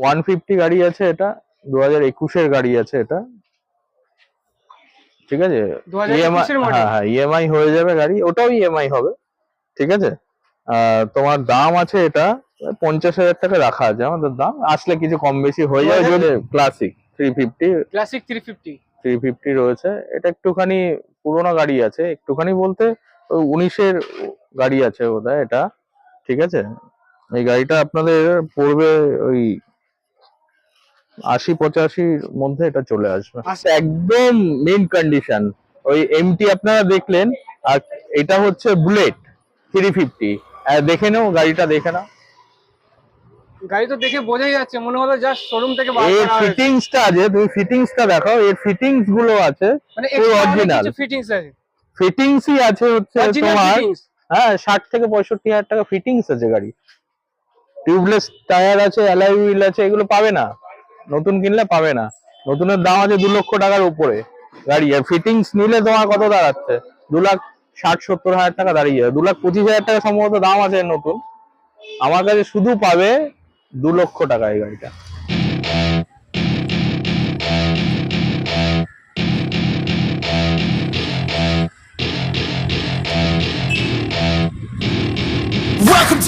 One fifty গাড়ি আছে এটা দু হাজার একুশের গাড়ি আছে এটা। ঠিক আছে? ইএমআই হ্যাঁ হ্যাঁ ইএমআই হয়ে যাবে গাড়ি ওটাও ইএমআই হবে। ঠিক আছে? তোমার দাম আছে এটা পঞ্চাশ হাজার টাকা রাখা আছে আমাদের দাম। আসলে কিছু কম বেশি হয়ে যাবে যদি classic three fifty classic three fifty three fifty রয়েছে। এটা একটুখানি পুরোনো গাড়ি আছে একটুখানি বলতে ওই উনিশের গাড়ি আছে বোধহয় এটা। ঠিক আছে? এই গাড়িটা আপনাদের পড়বে ওই আশি পঁচাশির মধ্যে এটা চলে আসবে। একদম মেন কন্ডিশন ওই এমটি আপনারা দেখলেন আর এটা হচ্ছে বুলেট থ্রি ফিফটি দেখে নাও গাড়িটা দেখে নাও। গাড়ি তো দেখে বোঝাই যাচ্ছে মনে হলো জাস্ট শোরুম থেকে বার করা হয়েছে। ফিটিংসটা আছে তুমি ফিটিংসটা দেখাও এর ফিটিংসগুলো আছে মানে ফিটিংস আছে। ফিটিংসই আছে হচ্ছে তোমার হ্যাঁ ষাট থেকে পঁয়ষট্টি হাজার টাকা ফিটিংস আছে গাড়ি। টিউবলেস টায়ার আছে অ্যালাই হুইল আছে এগুলো পাবে না। নতুন কিনলে পাবে না। নতুনের দাম আছে দু লক্ষ টাকার উপরে গাড়ি। আর ফিটিংস নিলে তোমার কত দাঁড়াচ্ছে? দু লাখ ষাট, সত্তর হাজার টাকা দাঁড়িয়ে যাবে। দু লাখ পঁচিশ হাজার টাকা সম্ভবত দাম আছে নতুন। আমার কাছে শুধু পাবে দু লক্ষ টাকা এই গাড়িটা।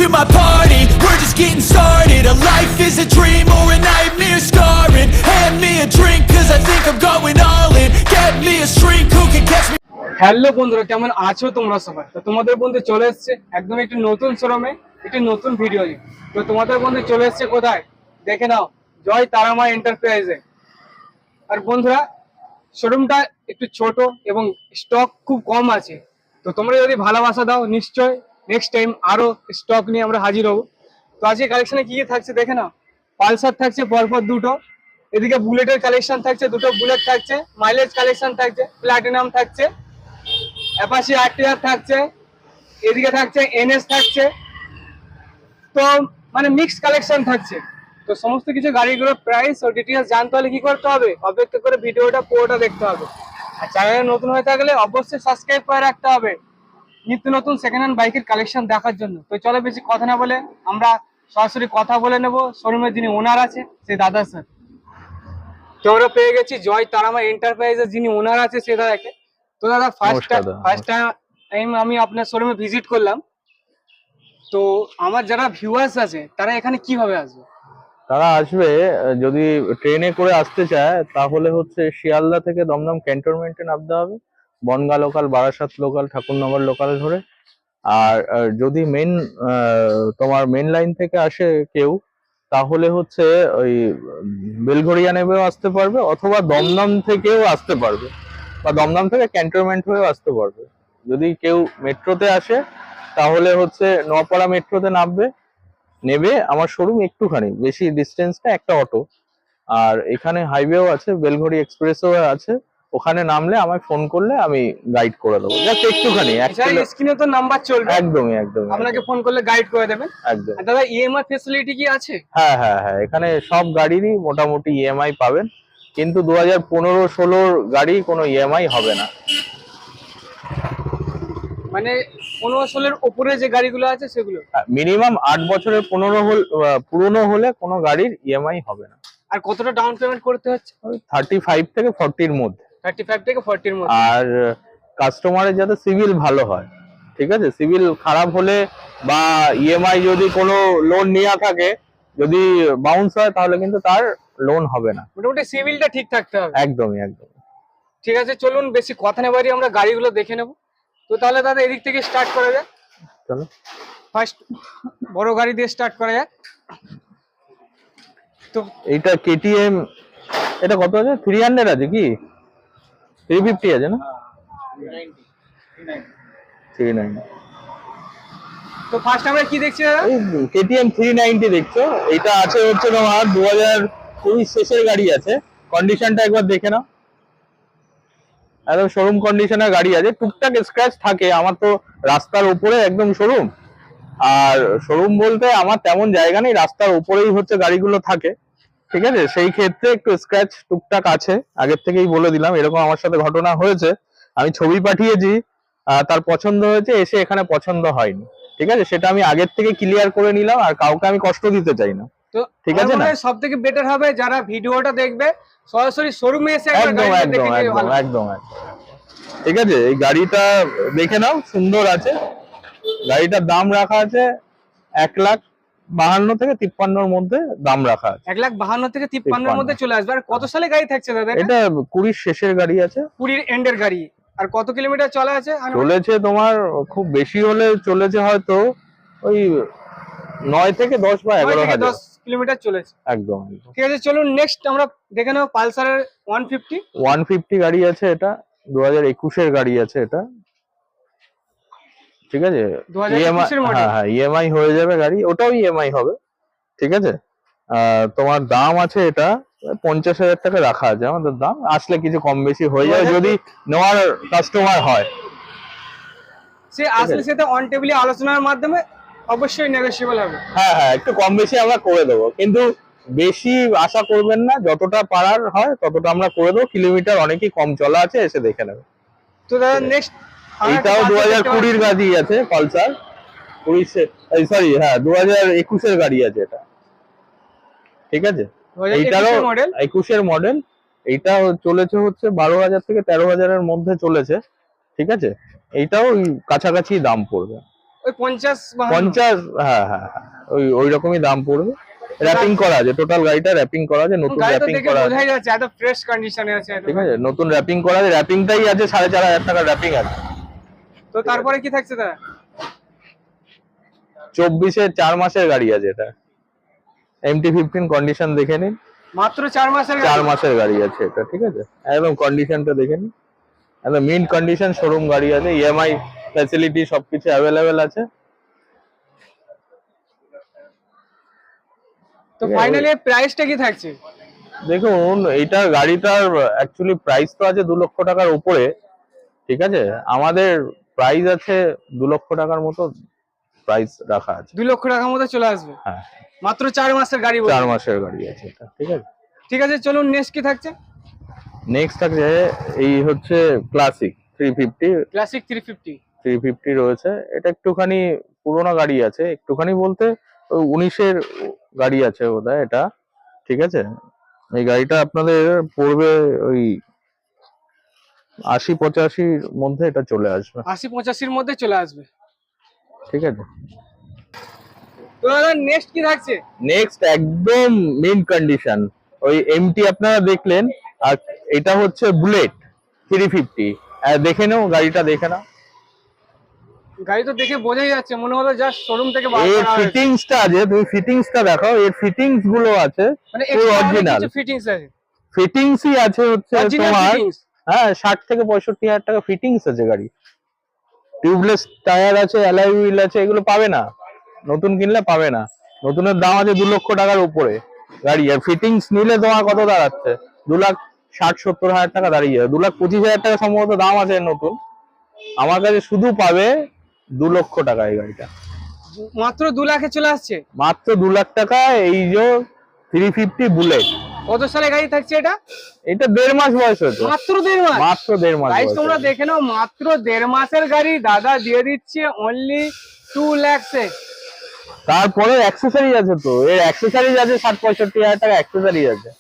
To my party, we're just getting started. A life is a dream or a nightmare scarring. Hand me a drink cause I think I'm going all in. Get me a shrink who can catch me? Hello বন্ধুরা কেমন আছো তোমরা সবাই? তো তোমাদের বন্ধু চলে এসছে একদম একটি নতুন শোরুমে একটি নতুন ভিডিও তো তোমাদের বন্ধু চলে এসছে কোথায়? দেখে নাও জয় তারামা এন্টারপ্রাইজে। আর বন্ধুরা শোরুমটা একটু ছোট এবং স্টক খুব কম আছে। তো তোমরা যদি ভালোবাসা দাও নিশ্চয় নেক্সট টাইম আরও স্টক নিয়ে আমরা হাজির হব। তো আজকে কালেকশনে কি কি থাকছে দেখে নাও। পালসার থাকছে, পরপর দুটো। এদিকে বুলেটের কালেকশন থাকছে, দুটো বুলেট থাকছে মাইলেজ কালেকশন থাকছে প্লাটিনাম থাকছে অ্যাপাচি আরটিআর থাকছে, এদিকে থাকছে এনএস থাকছে। তো মানে মিক্স কালেকশন থাকছে। তো সমস্ত কিছু গাড়িগুলোর প্রাইস ও ডিটেলস জানতে হলে কি করতে হবে? অপেক্ষা করে ভিডিওটা পুরোটা দেখতে হবে। আর চ্যানেলে নতুন হয়ে থাকলে অবশ্যই সাবস্ক্রাইব করে রাখতে হবে। নিত্য নতুন সেকেন্ড হ্যান্ড বাইকের কালেকশন দেখার জন্য। তো চলো বেশি কথা না বলে আমরা সরাসরি কথা বলে নেব। শোরুমের যিনি ওনার আছে সেই দাদা স্যার তো আমরা পেয়ে গেছি জয় তারামা এন্টারপ্রাইজের যিনি ওনার আছে সে দাদাকে। তো দাদা ফার্স্ট ফার্স্ট টাইম আমি আপনার শোরুমে ভিজিট করলাম। তো আমার যারা ভিউয়ার্স আছে তারা এখানে কীভাবে আসবে? তারা আসবে যদি ট্রেনে করে আসতে চায় তাহলে হচ্ছে শিয়ালদা থেকে দমদম ক্যান্টনমেন্টে নামতে হবে। Bongaon local Barasat local Thakurnagar local ধরে। আর যদি মেন তোমার মেন লাইন থেকে আসে কেউ তাহলে হচ্ছে ওই উম, বেলঘরিয়া নেমেও আসতে পারবে অথবা দমদম থেকেও আসতে পারবে। বা দমদম থেকে ক্যান্টনমেন্ট হয়েও আসতে পারবে। যদি কেউ মেট্রোতে আসে তাহলে হচ্ছে নপাড়া মেট্রোতে নামবে। নেবে আমার শোরুম একটুখানি বেশি ডিস্টেন্স না একটা অটো আর এখানে হাইওয়েও আছে বেলঘড়ি এক্সপ্রেসও আছে। ওখানে নামলে আমায় ফোন করলে আমি গাইড করে দেবো। জাস্ট একটুখানি এক স্ক্রিনে তো নাম্বার চলবে। একদমই একদমই আপনাকে ফোন করলে গাইড করে দেবেন। একদম দাদা ইএমআই ফেসিলিটি কি আছে? হ্যাঁ হ্যাঁ হ্যাঁ এখানে সব গাড়িরই মোটামুটি ইএমআই পাবেন। কিন্তু দু হাজার পনেরো ষোলোর গাড়ি কোনো ইএমআই হবে না। মানে পনেরো ষোলোর উপরে যে গাড়িগুলো আছে সেগুলো? মিনিমাম আট বছরের পনেরো হল পুরনো হলে কোনো গাড়ির ইএমআই হবে না। আর কতটা ডাউন পেমেন্ট করতে হচ্ছে? থার্টি ফাইভ থেকে ফর্টির মধ্যে। থার্টি ফাইভ থেকে ফর্টির মধ্যে। আর কাস্টমারের যাতে সিভিল ভালো হয় ঠিক আছে? সিভিল খারাপ হলে বা ইএমআই যদি কোনো লোন নেওয়া থাকে যদি বাউন্স হয় তাহলে কিন্তু তার লোন হবে না। মোটামুটি সিভিলটা ঠিক থাকতে হবে। একদমই একদম ঠিক আছে চলুন বেশি কথা নেবারই আমরা গাড়িগুলো দেখে নেব। তো তাহলে দাদা এদিক থেকে স্টার্ট করা যাক। চলো। ফার্স্ট বড় গাড়ি দিয়ে স্টার্ট করা যাক। তো এইটা কেটিএম এটা কত আছে? থ্রি হান্ড্রেড আছে কি? থ্রি ফিফটি আছে না? থ্রি নাইন তো ফার্স্ট আমরা কি দেখছি দাদা? এই কেটিএম থ্রি নাইনটি দেখছ? এটা আছে হচ্ছে তোমার দু হাজার কুড়ি শেষের গাড়ি আছে। কন্ডিশনটা একবার দেখে নাও। একদম শোরুম কন্ডিশনের গাড়ি আছে। টুকটাক স্ক্র্যাচ থাকে। আমার তো রাস্তার উপরে একদম শোরুম আর শোরুম বলতে আমার তেমন জায়গা নেই। রাস্তার উপরেই হচ্ছে গাড়িগুলো থাকে। ঠিক আছে? সেই ক্ষেত্রে একটু স্ক্র্যাচ টুকটাক আছে। আগের থেকেই বলে দিলাম এরকম আমার সাথে ঘটনা হয়েছে। আমি ছবি পাঠিয়েছি তার পছন্দ হয়েছে এসে এখানে পছন্দ হয়নি। ঠিক আছে? সেটা আমি আগের থেকে ক্লিয়ার করে নিলাম আর কাউকে আমি কষ্ট দিতে চাই না। ঠিক আছে না? সব থেকে বেটার হবে যারা ভিডিওটা দেখবে সরাসরি শোরুমে এসে একদম একদম একদম একদম একদম। ঠিক আছে? এই গাড়িটা দেখে নাও সুন্দর আছে। গাড়িটার দাম রাখা আছে এক লাখ বাহান্ন থেকে তিপ্পান্নর মধ্যে দাম রাখা আছে। এক লাখ বাহান্ন থেকে তিপ্পান্নের তিপ্পান্ন। মধ্যে চলে আসবে। আর কত সালে গাড়ি থাকছে দাদা এটা? কুড়ির শেষের গাড়ি আছে। কুড়ির এন্ডের গাড়ি। আর কত কিলোমিটার চলা আছে? চলেছে তোমার খুব বেশি হলে চলেছে হয়তো ওই নয় থেকে দশ বা এগারো থেকে হাজার। দশ কিলোমিটার চলেছে। একদম একদম। ঠিক আছে চলুন নেক্সট আমরা দেখে নেব পালসারের ওয়ান ফিফটি ওয়ান ফিফটি গাড়ি আছে এটা। দু হাজার একুশের গাড়ি আছে এটা। ঠিক আছে? ইএমআই হ্যাঁ হ্যাঁ ইএমআই হয়ে যাবে গাড়ি ওটাও ইএমআই হবে ঠিক আছে? তোমার দাম আছে এটা পঞ্চাশ হাজার টাকা রাখা আছে আমাদের দাম। আসলে কিছু কম বেশি হয়ে যাবে যদি নেওয়ার কাস্টমার হয়। সে আসলে সেটা অন টেবিলে আলোচনার মাধ্যমে অবশ্যই নেগোসিয়েবল হবে। হ্যাঁ হ্যাঁ একটু কম বেশি আমরা করে দেবো। কিন্তু বেশি আশা করবেন না যতটা পারার হয় ততটা আমরা করে দেবো। কিলোমিটার অনেকই কম চলা আছে এসে দেখে নেবে। তো দাদা নেক্সট এইটাও দু হাজার কুড়ির গাড়ি আছে পালসার। সরি হ্যাঁ দু হাজার একুশের গাড়ি আছে এটা। ঠিক আছে? এইটারও একুশের মডেল এইটা চলেছে হচ্ছে বারো হাজার থেকে তেরো হাজারের মধ্যে চলেছে। ঠিক আছে? এইটাও ওই কাছাকাছি দাম পড়বে। ওই পঞ্চাশ পঞ্চাশ হ্যাঁ হ্যাঁ হ্যাঁ ওই ওই রকমই দাম পড়বে। র্যাপিং করা আছে টোটাল গাড়িটা র্যাপিং করা আছে নতুন র্যাপিং করা আছে। বোঝাই এত ফ্রেশ কন্ডিশনে আছে ঠিক আছে? নতুন র্যাপিং করা আছে র্যাপিংটাই আছে সাড়ে চার হাজার টাকা র্যাপিং আছে। তো তারপরে কি থাকছে দাদা চব্বিশে চার মাসের গাড়ি আছে এটা। এমটি ফিফটিন কন্ডিশন দেখে নিন। মাত্র চার মাসের। চার মাসের গাড়ি আছে এটা ঠিক আছে? একদম কন্ডিশনটা দেখে নিন। একদম মিন কন্ডিশন শোরুম গাড়ি আছে ইএমআই ফ্যাসিলিটি সবকিছু অ্যাভেলেবেল আছে। তো ফাইনালি প্রাইসটা কি থাকছে? দেখুন এইটার গাড়িটার অ্যাকচুয়ালি প্রাইস তো আছে দু লক্ষ টাকার উপরে ঠিক আছে? আমাদের প্রাইস আছে দু লক্ষ টাকার মতো প্রাইস রাখা আছে। দু লক্ষ টাকার মধ্যে চলে আসবে? হ্যাঁ। মাত্র চার মাসের গাড়ি চার মাসের গাড়ি আছে এটা ঠিক আছে? ঠিক আছে চলুন নেক্সট কি থাকছে? নেক্সট থাকছে এই হচ্ছে classic three fifty classic three fifty three fifty রয়েছে। এটা একটুখানি পুরোনো গাড়ি আছে। একটুখানি বলতে ওই উনিশের গাড়ি আছে বোধহয় এটা ঠিক আছে? এই গাড়িটা আপনাদের পড়বে ওই আশি পঁচাশির মধ্যে এটা চলে আসবে। আশি পঁচাশির মধ্যে চলে আসবে। ঠিক আছে। তো দাদা নেক্সট কি থাকছে? নেক্সট একদম মেন কন্ডিশন ওই এমটি আপনারা দেখলেন আর এটা হচ্ছে বুলেট থ্রি ফিফটি দেখে নাও গাড়িটা দেখে নাও। গাড়ি তো দেখে বোঝাই যাচ্ছে মনে হলো জাস্ট শোরুম থেকে বার এর করা হয়েছে। ফিটিংসটা আছে তুমি ফিটিংসটা দেখাও এর ফিটিংসগুলো আছে মানে অরিজিনাল ফিটিংস আছে। ফিটিংসই আছে হচ্ছে তোমার হ্যাঁ ষাট থেকে পঁয়ষট্টি হাজার টাকা ফিটিংস আছে গাড়ি। টিউবলেস টায়ার আছে অ্যালয় হুইল আছে এগুলো পাবে না। নতুন কিনলে পাবে না। নতুনের দাম আছে দু লক্ষ টাকার উপরে গাড়ি। আর ফিটিংস নিলে তোমার কত দাঁড়াচ্ছে? দু লাখ ষাট সত্তর হাজার টাকা দাঁড়িয়ে যাবে। দু লাখ পঁচিশ হাজার টাকা সম্ভবত দাম আছে নতুন। আমার কাছে শুধু পাবে দু লক্ষ টাকা এই গাড়িটা। মাত্র দু লাখে চলে আসছে? মাত্র দু লাখ টাকা এই যে থ্রি ফিফটি বুলেট কত সালে গাড়ি থাকছে এটা? এটা দেড় মাস বয়স হয়েছে। মাত্র দেড় মাস? মাত্র দেড় মাস গাইস তোমরা দেখে নাও মাত্র দেড় মাসের গাড়ি দাদা দিয়ে দিচ্ছে অনলি টু ল্যাক্সে তারপরে অ্যাক্সেসরিজ আছে তো। এর অ্যাক্সেসরিজ আছে ষাট পঁয়ষট্টি হাজার টাকা অ্যাক্সেসরিজ আছে।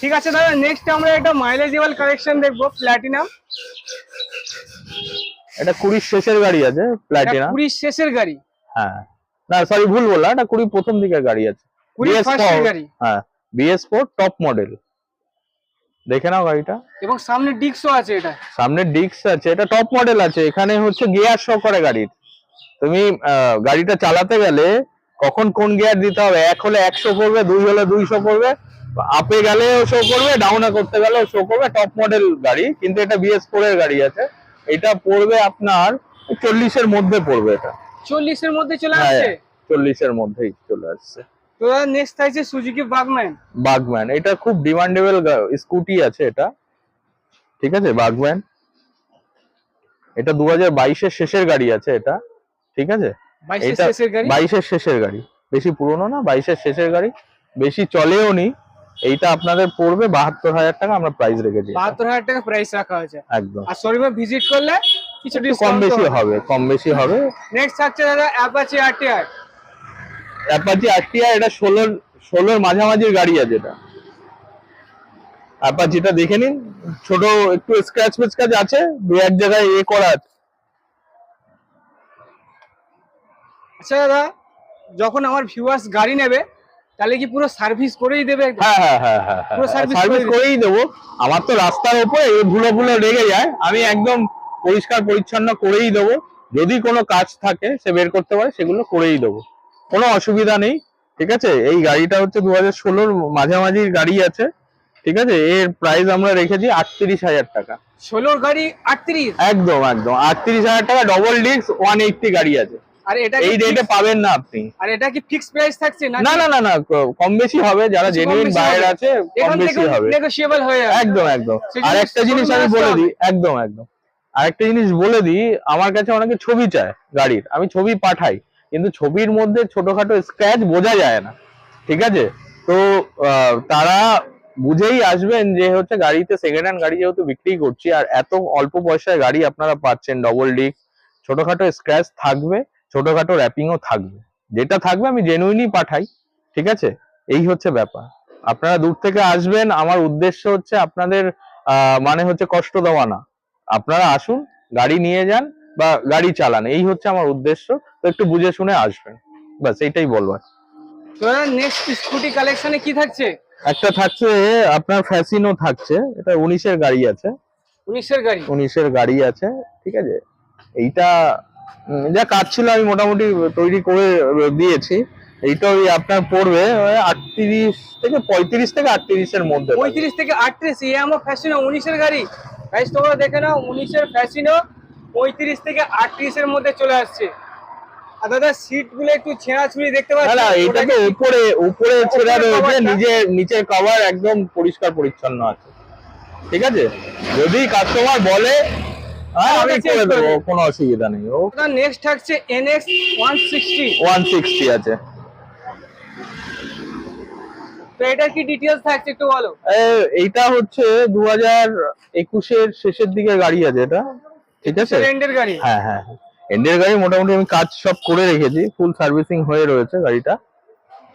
ঠিক আছে দাদা নেক্সট আমরা একটা মাইলেজেবল কালেকশন দেখব প্ল্যাটিনাম এটা কুড়ির শেষের গাড়ি আছে প্ল্যাটিনা কুড়ির শেষের গাড়ি। হ্যাঁ। না সরি ভুল বললাম এটা কুড়ি প্রথম দিকের গাড়ি আছে। BS4 ফার্স্টের গাড়ি। হ্যাঁ। বিএস ফোর টপ মডেল দেখে নাও গাড়িটা। এবং সামনে ডিক্সও আছে এটা। সামনে ডিস্ক আছে এটা টপ মডেল আছে। এখানে হচ্ছে গিয়ার শো করে গাড়ির। তুমি গাড়িটা চালাতে গেলে কখন কোন গিয়ার দিতে হবে? এক হলে একশো করবে দুই হলে দুইশো করবে আপে গেলেও শো করবে ডাউনে করতে গেলেও শো করবে। টপ মডেল গাড়ি কিন্তু এটা বিএস ফোর এর গাড়ি আছে। এটা পড়বে আপনার চল্লিশের মধ্যে পড়বে এটা। চল্লিশের মধ্যে চলে হ্যাঁ আসছে? চল্লিশের মধ্যেই চলে আসছে। তো নেক্সট থাকছে সুজুকি বাগম্যান বাগম্যান এটা খুব ডিমান্ডেবল স্কুটি আছে এটা। ঠিক আছে বাগম্যান এটা দু হাজার বাইশের শেষের গাড়ি আছে এটা ঠিক আছে? বাইশের এটা শেষের গাড়ি? বাইশের শেষের গাড়ি। বেশি পুরনো না বাইশের শেষের গাড়ি। বেশি চলেও নি। এইটা আপনাদের পড়বে বাহাত্তর হাজার টাকা আমরা প্রাইস রেখেছি। এটা। বাহাত্তর হাজার টাকা প্রাইস রাখা হয়েছে। একদম। আর শোরুমে ভিজিট করলে কিছু কম বেশি হবে। কম বেশি হবে। নেক্সট থাকছে দাদা অ্যাপাচি আরটিআর অ্যাপাচি আরটিআর এটা ষোলোর ষোলোর মাঝামাঝির গাড়ি আছে এটা। যেটা দেখে নিন। ছোট একটু স্ক্র্যাচ ফেস্ক্র্যাচ আছে দু এক জায়গায় এ করা আছে। আচ্ছা দাদা যখন আমার ভিউয়ার্স গাড়ি নেবে তাহলে কি পুরো সার্ভিস করেই দেবে হ্যাঁ হ্যাঁ হ্যাঁ হ্যাঁ হ্যাঁ পুরো সার্ভিস করেই দেবো। আমার তো রাস্তার উপরে এই ধুলো ফুলো লেগে যায়। আমি একদম পরিষ্কার পরিচ্ছন্ন করেই দেবো। যদি কোনো কাজ থাকে সে বের করতে পারে সেগুলো করেই দেবো। কোনো অসুবিধা নেই ঠিক আছে? এই গাড়িটা হচ্ছে দু হাজার ষোলোর মাঝামাঝির গাড়ি আছে ঠিক আছে? এর প্রাইস আমরা রেখেছি আটত্রিশ হাজার টাকা। ষোলোর গাড়ি আটত্রিশ? একদম একদম। আটত্রিশ হাজার টাকা ডবল ডিস্ক ওয়ান এইটটি গাড়ি আছে। আর এটা এই রেটে পাবেন না আপনি। আর এটা কি ফিক্স প্রাইস থাকছে না না না না কম বেশি হবে। যারা জেনুইন বায়ার আছে কম বেশি হবে। নেগোশিয়েবল হয়ে একদম একদম। আর একটা জিনিস আমি বলে দিই একদম একদম। আরেকটা জিনিস বলে দিই আমার কাছে অনেকে ছবি চায় গাড়ির। আমি ছবি পাঠাই। কিন্তু ছবির মধ্যে ছোটখাটো স্ক্র্যাচ বোঝা যায় না। ঠিক আছে? তো তারা বুঝেই আসবেন যে হচ্ছে গাড়িতে সেকেন্ড হ্যান্ড গাড়ি যেহেতু বিক্রি করছি, আর এত অল্প পয়সায় গাড়ি আপনারা পাচ্ছেন ডবল ডিক ছোটখাটো স্ক্র্যাচ থাকবে, ছোটখাটো র্যাপিংও থাকবে। যেটা থাকবে আমি জেনুইনই পাঠাই, ঠিক আছে? এই হচ্ছে ব্যাপার। আপনারা দূর থেকে আসবেন, আমার উদ্দেশ্য হচ্ছে আপনাদের মানে হচ্ছে কষ্ট দেওয়া না। আপনারা আসুন, গাড়ি নিয়ে যান বা গাড়ি চালান এই হচ্ছে আমার উদ্দেশ্য। তো একটু বুঝে শুনে আসবেন। ব্যাস এইটাই বলবার নেক্সট স্কুটি কালেকশনে কি থাকছে? একটা থাকছে আপনার ফ্যাসিনো থাকছে। এটা উনিশের গাড়ি আছে। উনিশের গাড়ি? উনিশের গাড়ি আছে ঠিক আছে? এইটা যা কাজ ছিল আমি মোটামুটি তৈরি করে দিয়েছি। এইটা ওই আপনার পড়বে আটত্রিশ থেকে পঁয়ত্রিশ থেকে আটত্রিশের মধ্যে। পঁয়ত্রিশ থেকে আটত্রিশ এ আমার ফ্যাশিনো উনিশের গাড়ি। তোমরা দেখে নাও উনিশের ফ্যাশিনো পঁয়ত্রিশ থেকে আটত্রিশের মধ্যে চলে আসছে। আর দাদা সিটগুলো একটু ছেঁড়াছুড়ি দেখতে পাচ্ছি না এটা তো উপরে উপরে ছেঁড়া রয়েছে নিচে নিচের কভার একদম পরিষ্কার পরিচ্ছন্ন আছে। ঠিক আছে? যদি কাস্টমার বলে হ্যাঁ আমি করে করে দেবো কোনো অসুবিধা নেই। ও নেক্সট থাকছে NX one sixty one sixty আছে। তো এটা কি থাকছে একটু বলো? এইটা হচ্ছে দু হাজার একুশের শেষের দিকে গাড়ি আছে এটা। ঠিক আছে? রেন্ডের গাড়ি? হ্যাঁ হ্যাঁ এন্ডের গাড়ি মোটামুটি আমি কাজ সব করে রেখেছি ফুল সার্ভিসিং হয়ে রয়েছে গাড়িটা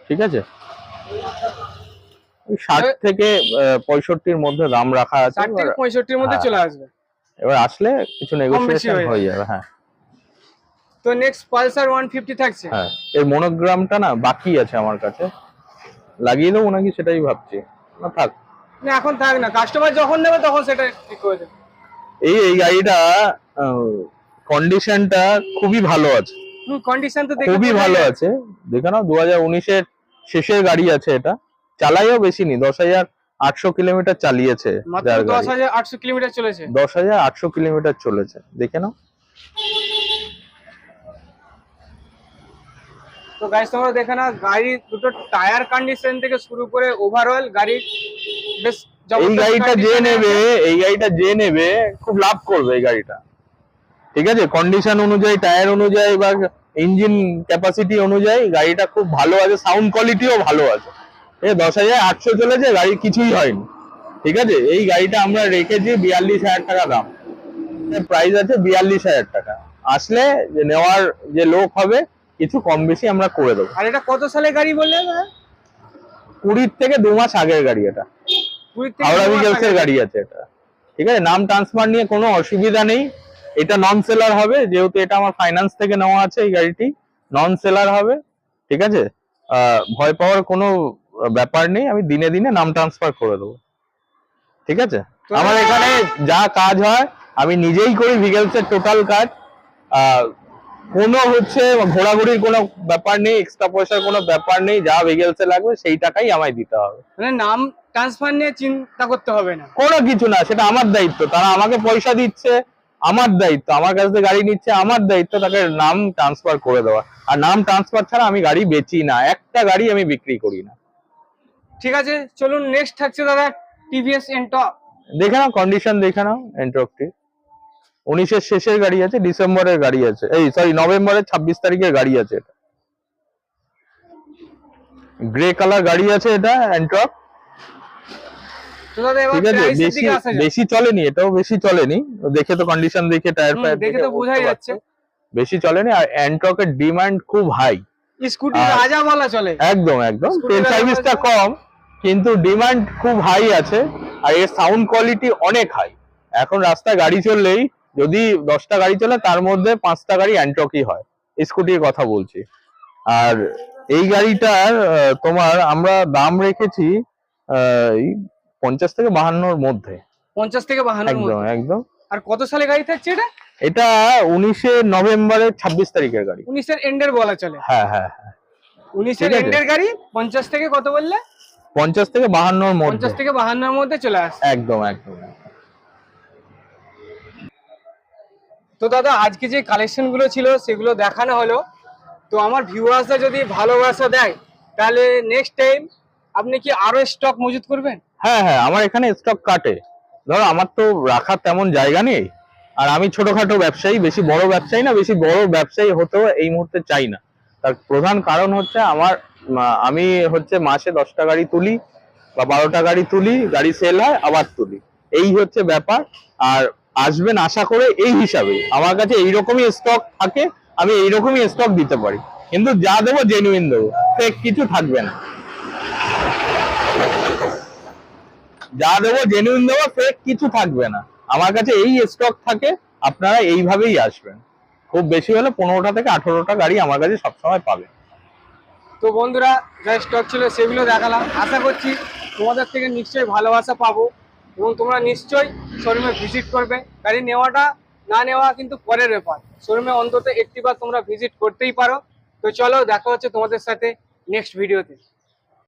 ঠিক আছে? ষাট থেকে পঁয়ষট্টির মধ্যে দাম রাখা আছে ষাট থেকে পঁয়ষট্টির মধ্যে হ্যাঁ। চলে আসবে? এবার আসলে কিছু নেগোসিয়েশন হয়ে হয়ে যাবে হ্যাঁ। তো নেক্সট পালসার ওয়ান ফিফটি থাকছে? হ্যাঁ এর মনোগ্রামটা না বাকি আছে আমার কাছে। লাগিয়ে দেবো নাকি সেটাই ভাবছি। না থাক। না এখন থাক না কাস্টমার যখন নেবে তখন সেটা ঠিক করে দেবে এই এই গাড়িটা কন্ডিশনটা খুবই ভালো আছে। কন্ডিশন তো খুবই ভালো আছে। দেখে নাও দু হাজার উনিশের শেষের গাড়ি আছে এটা। চালাইও বেশি নি দশ হাজার আটশো কিলোমিটার চালিয়েছে দশ হাজার আটশো কিলোমিটার চলেছে। দশ হাজার আটশো কিলোমিটার চলেছে দেখে নাও। তো গাড়ি তোমরা দেখে না গাড়ির দুটো টায়ার কন্ডিশন থেকে শুরু করে ওভারঅল গাড়ির বেশ এই গাড়িটা যে নেবে এই গাড়িটা যে নেবে খুব লাভ করবে এই গাড়িটা। ঠিক আছে? কন্ডিশন অনুযায়ী টায়ার অনুযায়ী বা ইঞ্জিন ক্যাপাসিটি অনুযায়ী গাড়িটা খুব ভালো আছে সাউন্ড কোয়ালিটিও ভালো আছে। এই দশ হাজার আটশো চলেছে গাড়ি কিছুই হয়নি। ঠিক আছে? এই গাড়িটা আমরা রেখেছি বিয়াল্লিশ হাজার টাকা দাম। প্রাইস আছে বিয়াল্লিশ হাজার টাকা। আসলে যে নেওয়ার যে লোক হবে কিছু কম বেশি আমরা করে দেবো। আর এটা কত সালে গাড়ি বললে? কুড়ির থেকে দু মাস আগের গাড়ি এটা। হাওড়া দু এর গাড়ি আছে এটা। ঠিক আছে? নাম ট্রান্সফার নিয়ে কোনো অসুবিধা নেই। এটা নন সেলার হবে যেহেতু এটা আমার ফাইন্যান্স থেকে নেওয়া আছে এই গাড়িটি। নন সেলার হবে ঠিক আছে? ভয় পাওয়ার কোনো ব্যাপার নেই আমি দিনে দিনে নাম ট্রান্সফার করে দেবো। ঠিক আছে? আমার এখানে যা কাজ হয় আমি নিজেই করি ভিকেলস এর টোটাল কাজ। কোনো হচ্ছে ঘোরাঘুরির কোনো ব্যাপার নেই এক্সট্রা পয়সার কোনো ব্যাপার নেই যা ভিকেলস এ লাগবে সেই টাকাই আমায় দিতে হবে। মানে নাম ট্রান্সফার নিয়ে চিন্তা করতে হবে না। কোনো কিছু না সেটা আমার দায়িত্ব। তারা আমাকে পয়সা দিচ্ছে আমার দায়িত্ব। আমার কাছ থেকে গাড়ি নিচ্ছে আমার দায়িত্ব তাকে নাম ট্রান্সফার করে দেওয়া। আর নাম ট্রান্সফার ছাড়া আমি গাড়ি বেচি না একটা গাড়ি আমি বিক্রি করি না। ঠিক আছে চলুন নেক্সট থাকছে দাদা টিভিএস এন্টক দেখে নাও কন্ডিশন দেখে নাও এন্ট্রকটি উনিশের শেষের গাড়ি আছে ডিসেম্বরের গাড়ি আছে। এই সরি নভেম্বরের ছাব্বিশ তারিখের গাড়ি আছে এটা। গ্রে কালার গাড়ি আছে এটা ঠিক আছে বেশি চলেনি এটাও বেশি চলেনি। দেখে তো কন্ডিশন দেখে টায়ার ফায়ার দেখে তো বোঝাই যাচ্ছে। বেশি চলেনি আর অ্যান্ট্রকের ডিমান্ড খুব হাই স্কুটি রাজা বলা চলে। একদম একদম। তেল সার্ভিসটা কম কিন্তু ডিমান্ড খুব হাই আছে আর এর সাউন্ড কোয়ালিটি অনেক হাই এখন রাস্তায় গাড়ি চললেই যদি দশটা গাড়ি চলে তার মধ্যে পাঁচটা গাড়ি অ্যান্ট্রকি হয়। স্কুটির কথা বলছি। আর এই গাড়িটার তোমার আমরা দাম রেখেছি পঞ্চাশ থেকে বাহান্নর মধ্যে। পঞ্চাশ থেকে বাহান্ন একদম একদম। আর কত সালে গাড়ি থাকছে এটা? এটা উনিশে নভেম্বরের ছাব্বিশ তারিখের গাড়ি। উনিশের এন্ডের বলা চলে। হ্যাঁ হ্যাঁ হ্যাঁ। উনিশের। এন্ডের গাড়ি পঞ্চাশ থেকে কত বললে? পঞ্চাশ থেকে বাহান্নর মধ্যে। পঞ্চাশ থেকে বাহান্নর মধ্যে চলে আসে একদম একদম। তো দাদা, আজকে যে কালেকশনগুলো ছিল, সেগুলো দেখানো হলো। তো আমার ভিউয়ার্সরা যদি ভালোবাসা দেয়, তাহলে নেক্সট টাইম আপনি কি আরও স্টক মজুত করবেন? হ্যাঁ হ্যাঁ আমার এখানে স্টক কাটে। ধরো, আমার তো রাখার তেমন জায়গা নেই। আর আমি ছোটখাটো ব্যবসায়ী, বেশি বড় ব্যবসায়ী না, বেশি বড় ব্যবসায়ী হতেও এই মুহূর্তে চাই না। তার প্রধান কারণ হচ্ছে আমার আমি হচ্ছে মাসে দশটা গাড়ি তুলি বা বারোটা গাড়ি তুলি, গাড়ি সেল হয়, আবার তুলি। এই হচ্ছে ব্যাপার। আর আসবেন আশা করে এই হিসাবে। আমার কাছে এইরকমই স্টক থাকে, আমি এইরকমই স্টক দিতে পারি। কিন্তু যা দেবো জেনুইন দেবো ফেক কিছু থাকবে না। যা দেবো জেনুইন দেবো ফেক কিছু থাকবে না। আমার কাছে এই স্টক থাকে, আপনারা এইভাবেই আসবেন। খুব বেশি হলে পনেরোটা থেকে আঠেরোটা গাড়ি আমার কাছে সবসময় পাবে তো বন্ধুরা, যা স্টক ছিল সেগুলো দেখালাম। আশা করছি তোমাদের থেকে নিশ্চয়ই ভালোবাসা পাবো। এবং তোমরা নিশ্চয়ই শোরুমে ভিজিট করবে। গাড়ি নেওয়াটা না নেওয়া কিন্তু পরের ব্যাপার। শোরুমে অন্তত একটিবার তোমরা ভিজিট করতেই পারো। তো চলো দেখা হচ্ছে তোমাদের সাথে নেক্সট ভিডিওতে